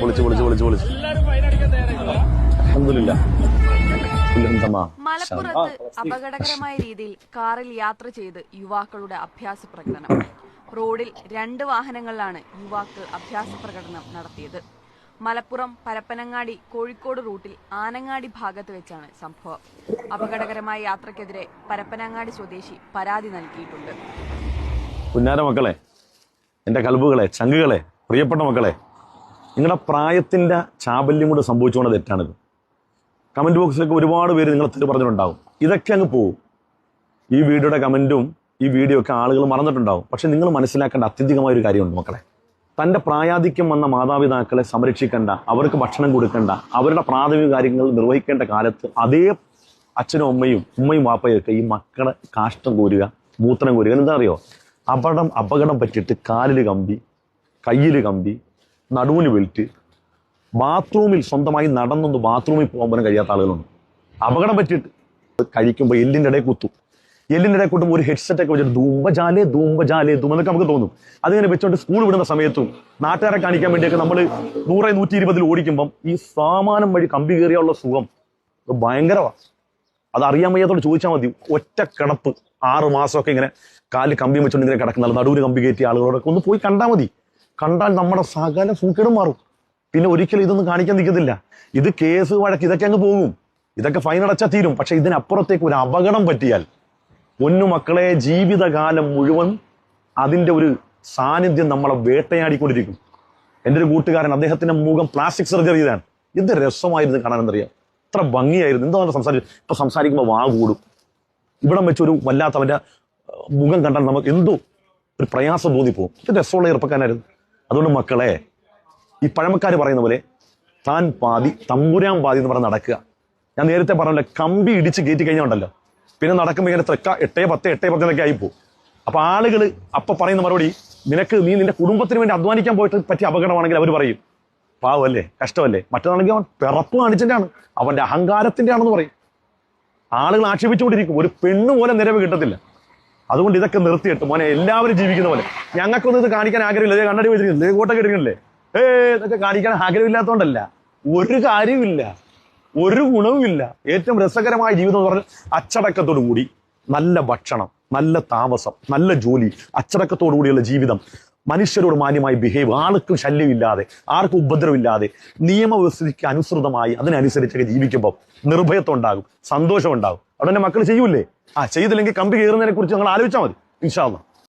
പൊളിച്ച് പൊളിച്ച് പൊളിച്ച് പൊളിച്ച് മലപ്പുറത്ത് അപകടകരമായ രീതിയിൽ കാറിൽ യാത്ര ചെയ്ത് യുവാക്കളുടെ അഭ്യാസ പ്രകടനം. റോഡിൽ രണ്ട് വാഹനങ്ങളിലാണ് യുവാക്കൾ അഭ്യാസ പ്രകടനം നടത്തിയത്. മലപ്പുറം പരപ്പനങ്ങാടി കോഴിക്കോട് റൂട്ടിൽ ആനങ്ങാടി ഭാഗത്ത് വെച്ചാണ് സംഭവം. അപകടകരമായ യാത്രക്കെതിരെ പരപ്പനങ്ങാടി സ്വദേശി പരാതി നൽകിയിട്ടുണ്ട്. പുന്നാര മക്കളെ എന്റെ കൽബുകളെ ചങ്കുകളെ പ്രിയപ്പെട്ട മക്കളെ നിങ്ങളുടെ പ്രായത്തിന്റെ ചാബല്യം കൂടെ സംഭവിച്ചുകൊണ്ട് തെറ്റാണിത്. കമന്റ് ബോക്സിലൊക്കെ ഒരുപാട് പേര് നിങ്ങൾ തീർ പറഞ്ഞിട്ടുണ്ടാവും. ഇതൊക്കെ അങ്ങ് പോവും. ഈ വീഡിയോയുടെ കമന്റും ഈ വീഡിയോ ഒക്കെ ആളുകൾ മറന്നിട്ടുണ്ടാവും. പക്ഷെ നിങ്ങൾ മനസ്സിലാക്കേണ്ട അത്യന്തികമായ ഒരു കാര്യമുണ്ട് മക്കളെ. തന്റെ പ്രായാധിക്യം വന്ന മാതാപിതാക്കളെ സംരക്ഷിക്കേണ്ട അവർക്ക് ഭക്ഷണം കൊടുക്കേണ്ട അവരുടെ പ്രാഥമിക കാര്യങ്ങൾ നിർവഹിക്കേണ്ട കാലത്ത് അതേ അച്ഛനും അമ്മയും ഉമ്മയും വാപ്പയും ഒക്കെ ഈ മക്കളെ കാഷ്ടം കോരുക മൂത്രം കോരുക. എന്താ അറിയോ? അപകടം അപകടം പറ്റിയിട്ട് കാലിൽ കമ്പി കയ്യിൽ കമ്പി നടുവിന് ബെൽറ്റ് ബാത്റൂമിൽ സ്വന്തമായി നടന്നൊന്ന് ബാത്റൂമിൽ പോകാൻ പോലും കഴിയാത്ത ആളുകളുണ്ട്. അപകടം പറ്റിയിട്ട് കഴിക്കുമ്പോൾ എല്ലിന്റെ ഇടയിൽ കുത്തും. എല്ലിന്റെ ഇടയിൽ കുട്ടുമ്പോൾ ഒരു ഹെഡ്സെറ്റ് ഒക്കെ വെച്ചിട്ട് ധൂമ്പജാലേ ധൂമ്പജാലേ ധൂം എന്നൊക്കെ നമുക്ക് തോന്നും. അതിങ്ങനെ വെച്ചോണ്ട് സ്കൂൾ വിടുന്ന സമയത്തും നാട്ടുകാരെ കാണിക്കാൻ വേണ്ടിയൊക്കെ നമ്മൾ നൂറെ നൂറ്റി ഇരുപതിൽ ഓടിക്കുമ്പം ഈ സാമാനം വഴി കമ്പി കയറിയുള്ള സുഖം ഭയങ്കരമാണ് അത് അറിയാൻ വയ്യാത്തോട് ചോദിച്ചാൽ മതി. ഒറ്റ കിടപ്പ് ആറ് മാസമൊക്കെ ഇങ്ങനെ കാൽ കമ്പി വെച്ചുകൊണ്ട് ഇങ്ങനെ കിടക്കുന്ന. നടുവിന് കമ്പി കയറ്റിയ ആളുകളോടൊക്കെ ഒന്ന് പോയി കണ്ടാൽ മതി. കണ്ടാൽ നമ്മുടെ സകല സൂക്കേടും മാറും. പിന്നെ ഒരിക്കലും ഇതൊന്നും കാണിക്കാൻ നിൽക്കത്തില്ല. ഇത് കേസ് വഴക്ക് ഇതൊക്കെ അങ്ങ് പോകും. ഇതൊക്കെ ഫൈൻ അടച്ചാൽ തീരും. പക്ഷെ ഇതിനപ്പുറത്തേക്ക് ഒരു അപകടം പറ്റിയാൽ പൊന്നു മക്കളെ ജീവിതകാലം മുഴുവൻ അതിന്റെ ഒരു സാന്നിധ്യം നമ്മളെ വേട്ടയാടിക്കൊണ്ടിരിക്കും. എന്റെ ഒരു കൂട്ടുകാരൻ അദ്ദേഹത്തിന്റെ മുഖം പ്ലാസ്റ്റിക് സർജറി ചെയ്താണ് എന്ത് രസമായിരുന്നു കാണാൻ എന്തറിയാം ഇത്ര ഭംഗിയായിരുന്നു. എന്തോ സംസാരിച്ചു ഇപ്പം സംസാരിക്കുമ്പോൾ വാ കൂടും. ഇവിടം വെച്ചൊരു വല്ലാത്തവന്റെ മുഖം കണ്ടാൽ നമുക്ക് എന്തോ ഒരു പ്രയാസം തോന്നിപ്പോകും ഇത് രസമുള്ള ചെറുപ്പക്കാരനായിരുന്നു. അതുകൊണ്ട് മക്കളെ ഈ പഴമക്കാർ പറയുന്ന പോലെ താൻ പാതി തമ്പുരാൻ പാതി എന്ന് പറഞ്ഞ് നടക്കുക. ഞാൻ നേരത്തെ പറഞ്ഞല്ലോ കമ്പി ഇടിച്ച് കയറ്റി കഴിഞ്ഞാൽ ഉണ്ടല്ലോ പിന്നെ നടക്കുമ്പോൾ ഇങ്ങനെ ത്രക്ക എട്ടേ പത്ത് എട്ടേ പത്തിനൊക്കെ ആയിപ്പോ അപ്പൊ ആളുകൾ അപ്പൊ പറയുന്ന മറുപടി നിനക്ക് നീ നിന്റെ കുടുംബത്തിന് വേണ്ടി അധ്വാനിക്കാൻ പോയിട്ട് പറ്റിയ അപകടമാണെങ്കിൽ അവർ പറയും പാവല്ലേ കഷ്ടമല്ലേ? മറ്റന്നാണെങ്കിൽ അവൻ പിറപ്പ് കാണിച്ചിട്ടാണ് അവന്റെ അഹങ്കാരത്തിന്റെ ആണെന്ന് പറയും. ആളുകൾ ആക്ഷേപിച്ചുകൊണ്ടിരിക്കും ഒരു പെണ്ണ് പോലെ നിലവ് കിട്ടത്തില്ല. അതുകൊണ്ട് ഇതൊക്കെ നിർത്തിയിട്ട് മോനെ എല്ലാവരും ജീവിക്കുന്ന പോലെ. ഞങ്ങൾക്കൊന്നും ഇത് കാണിക്കാൻ ആഗ്രഹമില്ല. കണ്ണടി വെച്ചിരിക്കുന്നില്ലേ കോട്ട ഇരിക്കുന്നില്ലേ ഏ ഇതൊക്കെ കാണിക്കാൻ ആഗ്രഹമില്ലാത്തതുകൊണ്ടല്ല ഒരു കാര്യമില്ല ഒരു ഗുണവുമില്ല. ഏറ്റവും രസകരമായ ജീവിതം എന്ന് പറഞ്ഞാൽ അച്ചടക്കത്തോടു കൂടി. നല്ല ഭക്ഷണം നല്ല താമസം നല്ല ജോലി അച്ചടക്കത്തോടു കൂടിയുള്ള ജീവിതം. മനുഷ്യരോട് മാന്യമായി ബിഹേവ് ആർക്കും ശല്യമില്ലാതെ ആർക്കും ഉപദ്രവമില്ലാതെ നിയമവ്യവസ്ഥയ്ക്ക് അനുസൃതമായി അതിനനുസരിച്ചൊക്കെ ജീവിക്കുമ്പോൾ നിർഭയത്വം ഉണ്ടാകും സന്തോഷം ഉണ്ടാകും അവിടെ മക്കൾ ചെയ്യൂലേ ആ ചെയ്തില്ലെങ്കിൽ കമ്പി കയറുന്നതിനെ കുറിച്ച് നിങ്ങൾ ആലോചിച്ചാൽ മതി ഇൻഷാല്ല